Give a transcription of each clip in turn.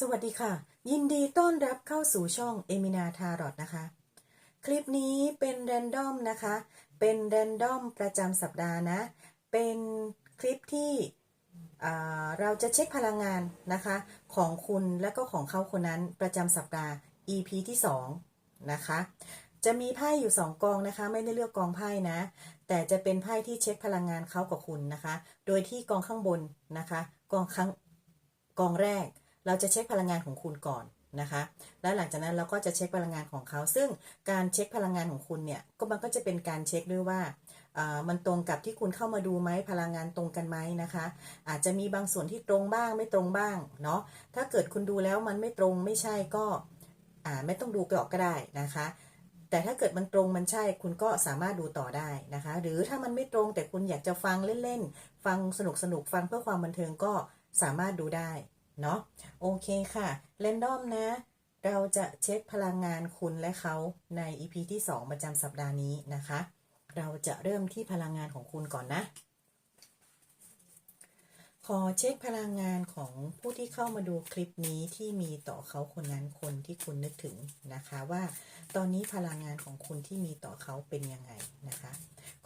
สวัสดีค่ะ ยินดีต้อนรับเข้าสู่ช่องเอมินาทารอตนะคะ คลิปนี้เป็นแรนดอมนะคะ เป็นแรนดอมประจำสัปดาห์นะ เป็นคลิปที่เราจะเช็คพลังงานนะคะ ของคุณและก็ของเขาคนนั้นประจำสัปดาห์ EP ที่2นะคะ จะมีไพ่อยู่ 2 กองนะคะ ไม่ได้เลือกกองไพ่นะ แต่จะเป็นไพ่ที่เช็คพลังงานเขากับคุณนะคะ โดยที่กองข้างบนนะคะ กองข้างกองแรก เราจะเช็คพลังงานของคุณก่อนนะคะ แล้วหลังจากนั้นเราก็จะเช็คพลังงานของเขา ซึ่งการเช็คพลังงานของคุณเนี่ย ก็มันก็จะเป็นการเช็คด้วยว่ามันตรงกับที่คุณเข้ามาดูไหมพลังงานตรงกันไหมนะคะ อาจจะมีบางส่วนที่ตรงบ้างไม่ตรงบ้างเนาะ ถ้าเกิดคุณดูแล้วมันไม่ตรงไม่ใช่ก็ไม่ต้องดูกรอกก็ได้นะคะ แต่ถ้าเกิดมันตรงมันใช่คุณก็สามารถดูต่อได้นะคะ หรือถ้ามันไม่ตรงแต่คุณอยากจะฟังเล่นๆ ฟังสนุกๆ ฟังเพื่อความบันเทิงก็สามารถดูได้ เนาะโอเคค่ะเรนดอมนะ เราจะเช็คพลังงานคุณและเขาใน EP ที่ 2 ประจำสัปดาห์นี้นะคะ เราจะเริ่มที่พลังงานของคุณก่อนนะ ขอเช็คพลังงานของผู้ที่เข้ามาดูคลิปนี้ที่มีต่อเขาคนนั้นคนที่คุณนึกถึงนะคะว่า ตอนนี้พลังงานของคุณที่มีต่อเขาเป็นยังไงนะคะ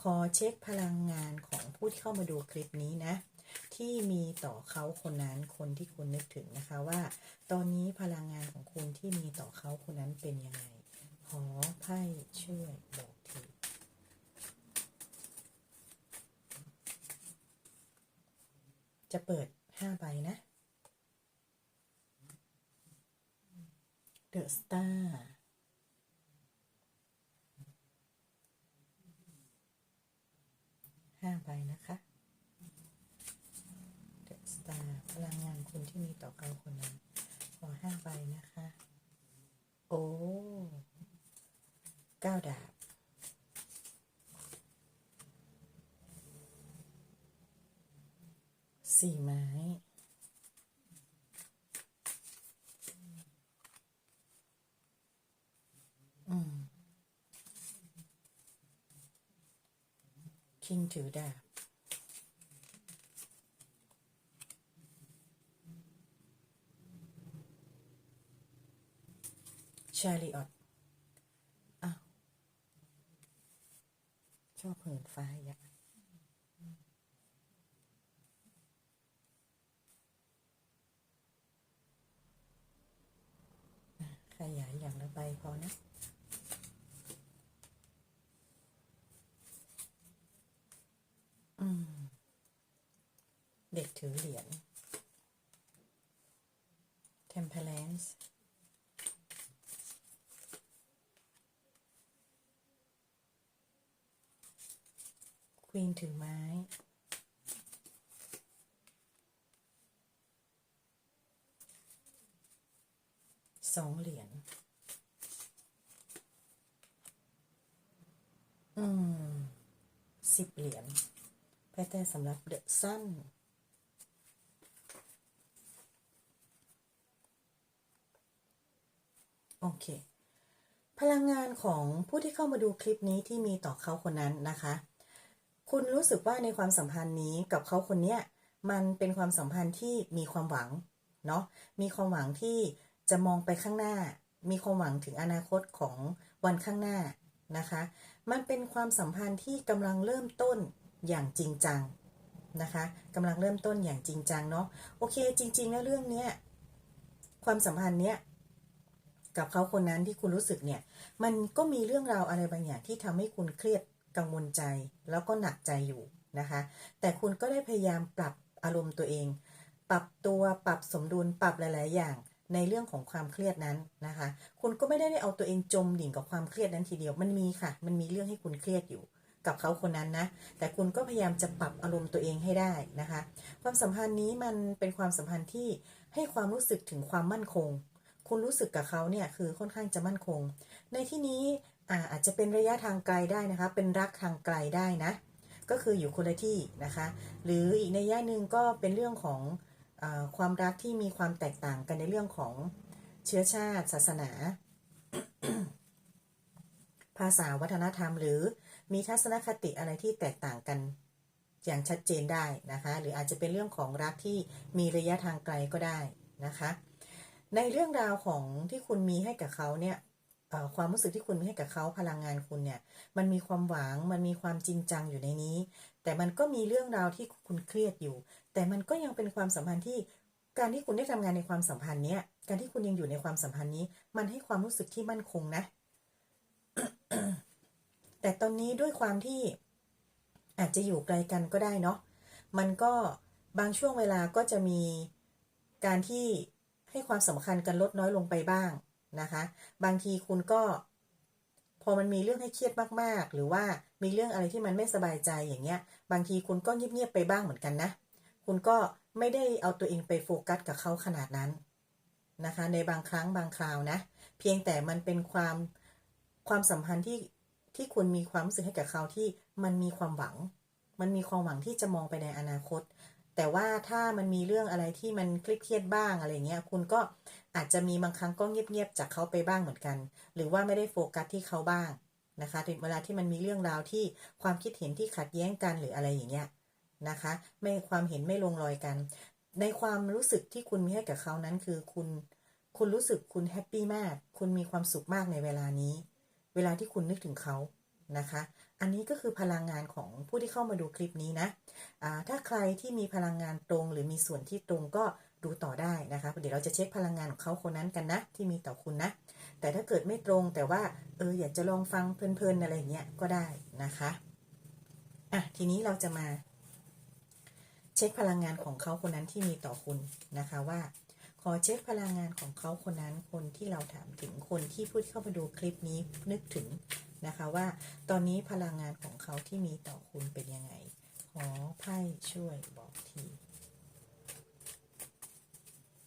ขอเช็คพลังงานของผู้ที่เข้ามาดูคลิปนี้นะ ที่มีต่อเขาคนนั้นคนที่คุณนึกถึงนะคะว่า ตอนนี้พลังงานของคุณที่มีต่อเขาคนนั้นเป็นยังไง ขอไพ่ช่วยบอกทีจะเปิดห้าใบนะ The Star ห้าใบนะคะ The Star พลังงานคุณที่มีต่อเขาคนนั้น ขอห้าใบนะคะ โอ้เก้าดาบสี่ไม้อืมคิงถือดาบ ชาลีออตอ้าวชอบเหินฟ้าอย่าขยายอย่างละใบพอนะเด็กถือเหรียญ Temperance ควีนถือไม้ สองเหรียญ อืม สิบเหรียญแพ่แต่สำหรับเดอะซันโอเค พลังงานของผู้ที่เข้ามาดูคลิปนี้ที่มีต่อเขาคนนั้นนะคะ คุณรู้สึกว่าในความสัมพันธ์นี้กับเขาคนเนี้ยมันเป็นความสัมพันธ์ที่มีความหวังเนาะมีความหวังที่จะมองไปข้างหน้า มีความหวังถึงอนาคตของวันข้างหน้านะคะ มันเป็นความสัมพันธ์ที่กำลังเริ่มต้นอย่างจริงจังนะคะกำลังเริ่มต้นอย่างจริงจังเนาะโอเค จริงๆแล้วเรื่องเนี้ยความสัมพันธ์เนี้ยกับเขาคนนั้นที่คุณรู้สึกเนี่ย มันก็มีเรื่องราวอะไรบางอย่างที่ทำให้คุณเครียด กังวลใจแล้วก็หนักใจอยู่นะคะ แต่คุณก็ได้พยายามปรับอารมณ์ตัวเอง ปรับตัวปรับสมดุลปรับหลาย ๆ อย่างในเรื่องของความเครียดนั้นนะคะ คุณก็ไม่ได้เอาตัวเองจมดิ่งกับความเครียดนั้นทีเดียวมันมีค่ะ มันมีเรื่องให้คุณเครียดอยู่กับเขาคนนั้นนะ แต่คุณก็พยายามจะปรับอารมณ์ตัวเองให้ได้นะคะ ความสัมพันธ์นี้มันเป็นความสัมพันธ์ที่ให้ความรู้สึกถึงความมั่นคง คุณรู้สึกกับเขาเนี่ยคือค่อนข้างจะมั่นคง ในที่นี้ อาอาจจะเป็นระยะทางไกลได้นะคะ เป็นรักทางไกลได้นะ ก็คืออยู่คนละที่นะคะ หรืออีกในย่าหนึ่งก็เป็นเรื่องของอความรักที่มีความแตกต่างกันในเรื่องของเชื้อชาติ ศาสนา ภาษาวัฒนธรรม หรือมีทัศนคติอะไรที่แตกต่างกันอย่างชัดเจนได้นะคะ หรืออาจจะเป็นเรื่องของรักที่มีระยะทางไกลก็ได้นะคะ ในเรื่องราวของที่คุณมีให้กับเขาเนี่ย ความรู้สึกที่คุณให้กับเขาพลังงานคุณเนี่ย มันมีความหวังมันมีความจริงจังอยู่ในนี้ แต่มันก็มีเรื่องราวที่คุณเครียดอยู่ แต่มันก็ยังเป็นความสัมพันธ์ที่การที่คุณได้ทำงานในความสัมพันธ์เนี้ยการที่คุณยังอยู่ในความสัมพันธ์นี้ มันให้ความรู้สึกที่มั่นคงนะ แต่ตอนนี้ด้วยความที่อาจจะอยู่ไกลกันก็ได้เนาะมันก็บางช่วงเวลาก็จะมีการที่ให้ความสำคัญกันลดน้อยลงไปบ้าง นะคะ บางทีคุณก็ พอมันมีเรื่องให้เครียดมากๆ หรือว่ามีเรื่องอะไรที่มันไม่สบายใจอย่างเงี้ย บางทีคุณก็เงียบๆไปบ้างเหมือนกันนะ คุณก็ไม่ได้เอาตัวเองไปโฟกัสกับเขาขนาดนั้นนะคะ ในบางครั้งบางคราวนะ เพียงแต่มันเป็นความความสัมพันธ์ที่ที่คุณมีความรู้สึกให้กับเขาที่มันมีความหวัง มันมีความหวังที่จะมองไปในอนาคต แต่ว่าถ้ามันมีเรื่องอะไรที่มันเครียดบ้างอะไรเงี้ย คุณก็อาจจะมีบางครั้งก็เงียบๆจากเขาไปบ้างเหมือนกัน หรือว่าไม่ได้โฟกัสที่เขาบ้างนะคะเวลาที่มันมีเรื่องราวที่ความคิดเห็นที่ขัดแย้งกันหรืออะไรอย่างเงี้ยนะคะ ไม่ความเห็นไม่ลงรอยกัน ในความรู้สึกที่คุณมีให้กับเขานั้นคือคุณคุณรู้สึกคุณแฮปปี้มาก คุณมีความสุขมากในเวลานี้ เวลาที่คุณนึกถึงเขานะคะ อันนี้ก็คือพลังงานของผู้ที่เข้ามาดูคลิปนี้นะอ่าถ้าใครที่มีพลังงานตรง หรือมีส่วนที่ตรงก็ดูต่อได้นะคะ เดี๋ยวเราจะเช็คพลังงานของเขาคนนั้นกันนะ ที่มีต่อคุณนะ แต่ถ้าเกิดไม่ตรงแต่ว่าเอออยากจะลองฟังเพลินๆอะไรเงี้ยก็ได้นะคะอะทีนี้เราจะมา เช็คพลังงานของเขาคนนั้นที่มีต่อคุณนะคะว่า ขอเช็คพลังงานของเขาคนนั้นคนที่เราถามถึงคนที่พูดเข้ามาดูคลิปนี้นึกถึง นะคะว่าตอนนี้พลังงานของเขาที่มีต่อคุณเป็นยังไง ขอไพ่ช่วยบอกที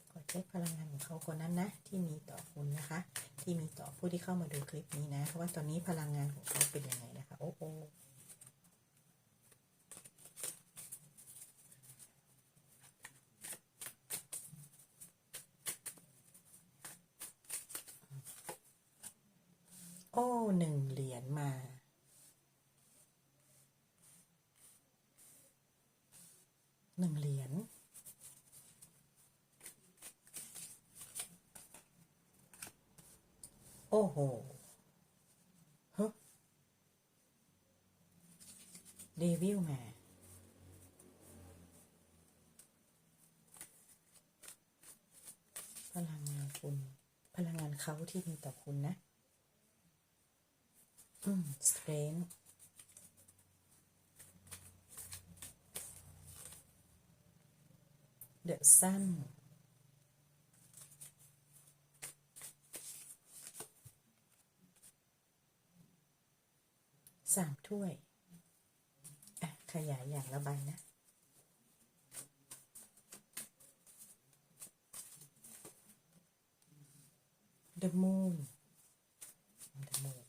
ขอเช็คพลังงานของเขาคนนั้นนะ ที่มีต่อคุณนะคะ ที่มีต่อผู้ที่เข้ามาดูคลิปนี้นะว่าตอนนี้พลังงานของเขาเป็นยังไงนะคะ โอ้โอ โอ้หนึ่งเหรียญมา หนึ่งเหรียญโอ้โหฮะเดวิลมา พลังงานคุณ พลังงานเขาที่มีต่อคุณนะ อืม strength the sun สามถ้วย อะ ขยายอย่างละใบนะ the moon the moon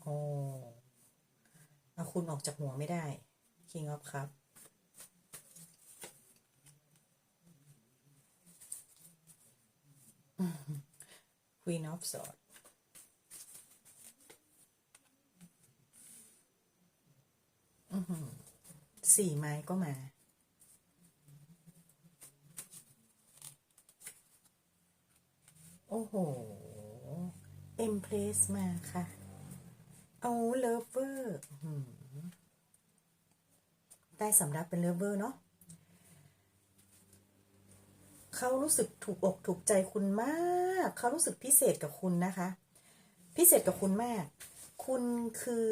โอ้เอา คุณออกจากหัวไม่ได้ King of Cup อืม Queen of Swords อื้อหือสี่ไม้ก็มา โอ้โห เอ็มเพลสมาค่ะ เอาเลิฟเวอร์ ได้สำรับเป็นเลเวอร์เนาะเขารู้สึกถูกอกถูกใจคุณมาก เขารู้สึกพิเศษกับคุณนะคะ พิเศษกับคุณมาก คุณคือ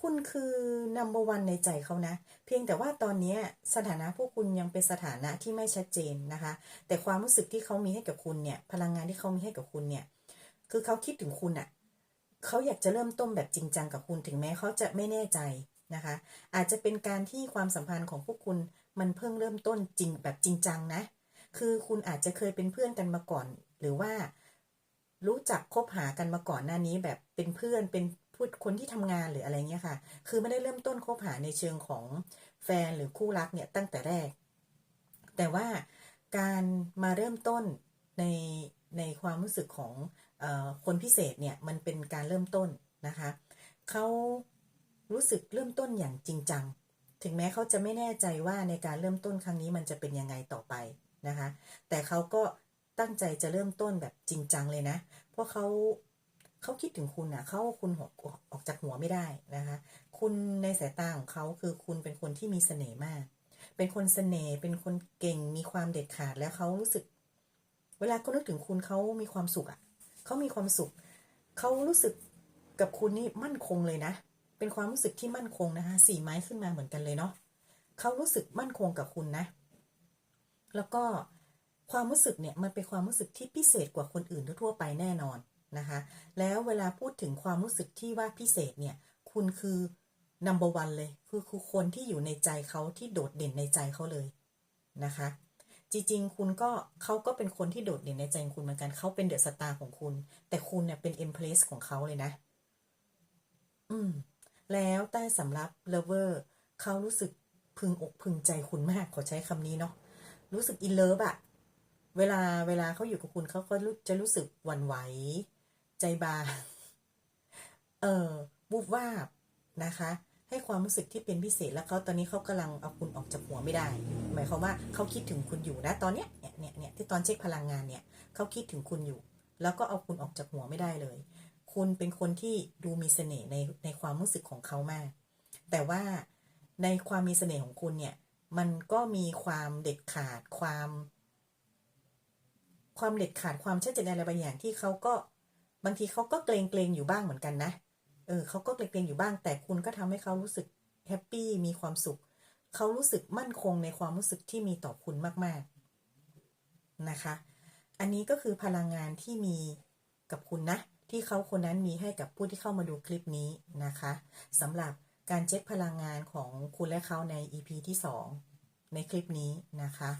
คุณคือ number one ในใจเขานะ เพียงแต่ว่าตอนนี้สถานะพวกคุณยังเป็นสถานะที่ไม่ชัดเจนนะคะ แต่ความรู้สึกที่เขามีให้กับคุณเนี่ย พลังงานที่เขามีให้กับคุณเนี่ย คือเขาคิดถึงคุณอะ เขาอยากจะเริ่มต้นแบบจริงจังกับคุณถึงแม้เขาจะไม่แน่ใจนะคะ อาจจะเป็นการที่ความสัมพันธ์ของพวกคุณมันเพิ่งเริ่มต้นจริงแบบจริงจังนะ คือคุณอาจจะเคยเป็นเพื่อนกันมาก่อน หรือว่ารู้จักคบหากันมาก่อนหน้านี้แบบเป็นเพื่อนเป็นพูดคนที่ทำงานหรืออะไรเงี้ยค่ะ คือไม่ได้เริ่มต้นคบหาในเชิงของแฟนหรือคู่รักเนี่ยตั้งแต่แรก แต่ว่าการมาเริ่มต้นในในความรู้สึกของ คนพิเศษเนี่ยมันเป็นการเริ่มต้นนะคะเขารู้สึกเริ่มต้นอย่างจริงจัง ถึงแม้เขาจะไม่แน่ใจว่าในการเริ่มต้นครั้งนี้มันจะเป็นยังไงต่อไปนะคะ แต่เขาก็ตั้งใจจะเริ่มต้นแบบจริงจังเลยนะ เพราะเขาเขาคิดถึงคุณอะเขาคุณหัวออกจากหัวไม่ได้นะคะ คุณในสายตาของเขาคือคุณเป็นคนที่มีเสน่ห์มาก เป็นคนเสน่ห์เป็นคนเก่งมีความเด็ดขาดแล้วเขารู้สึก เวลาเขานึกถึงคุณเขามีความสุขอะ เขามีความสุข เขารู้สึกกับคุณนี่มั่นคงเลยนะ เป็นความรู้สึกที่มั่นคงนะคะสี่ไม้ขึ้นมาเหมือนกันเลยเนาะเขารู้สึกมั่นคงกับคุณนะ แล้วก็ความรู้สึกเนี่ยมันเป็นความรู้สึกที่พิเศษกว่าคนอื่นทั่วไปแน่นอนนะคะ แล้วเวลาพูดถึงความรู้สึกที่ว่าพิเศษเนี่ย คุณคือ number one เลย คือคือคนที่อยู่ในใจเขาที่โดดเด่นในใจเขาเลยนะคะ จริง ๆ คุณก็เขาก็เป็นคนที่โดดเด่นในใจของคุณเหมือนกันเขาเป็นเดอะสตาร์ของคุณ แต่คุณเนี่ยเป็นเอ็มเพลสของเขาเลยนะ อืม แล้วใต้สำรับเลเวอร์เขารู้สึกพึงอกพึงใจคุณมากขอใช้คำนี้เนาะรู้สึกอินเลิฟอะเวลาเวลาเขาอยู่กับคุณเขาก็จะรู้สึกหวั่นไหว ใจบางเออบูบวาบนะคะ ให้ความรู้สึกที่เป็นพิเศษแล้วเขาตอนนี้เขากำลังเอาคุณออกจากหัวไม่ได้ หมายความว่าเขาคิดถึงคุณอยู่นะตอนเนี้ยเนี่ยเนี่ยเนี่ยที่ตอนเช็คพลังงานเนี่ยเขาคิดถึงคุณอยู่ แล้วก็เอาคุณออกจากหัวไม่ได้เลย คุณเป็นคนที่ดูมีเสน่ห์ในในความรู้สึกของเขามาก แต่ว่าในความมีเสน่ห์ของคุณเนี่ยมันก็มีความเด็ดขาดความ ความเด็ดขาดความชัดเจนอะไรบางอย่างที่เขาก็บางทีเขาก็เกรงเกรงอยู่บ้างเหมือนกันนะ เออเขาก็เกรงๆอยู่บ้าง แต่คุณก็ทำให้เขารู้สึกแฮปปี้มีความสุข เขารู้สึกมั่นคงในความรู้สึกที่มีต่อคุณมาก ๆนะคะ อันนี้ก็คือพลังงานที่มีกับคุณนะ ที่เขาคนนั้นมีให้กับผู้ที่เข้ามาดูคลิปนี้นะคะสำหรับการเช็คพลังงานของคุณและเขาใน EP ที่ 2 ในคลิปนี้นะคะ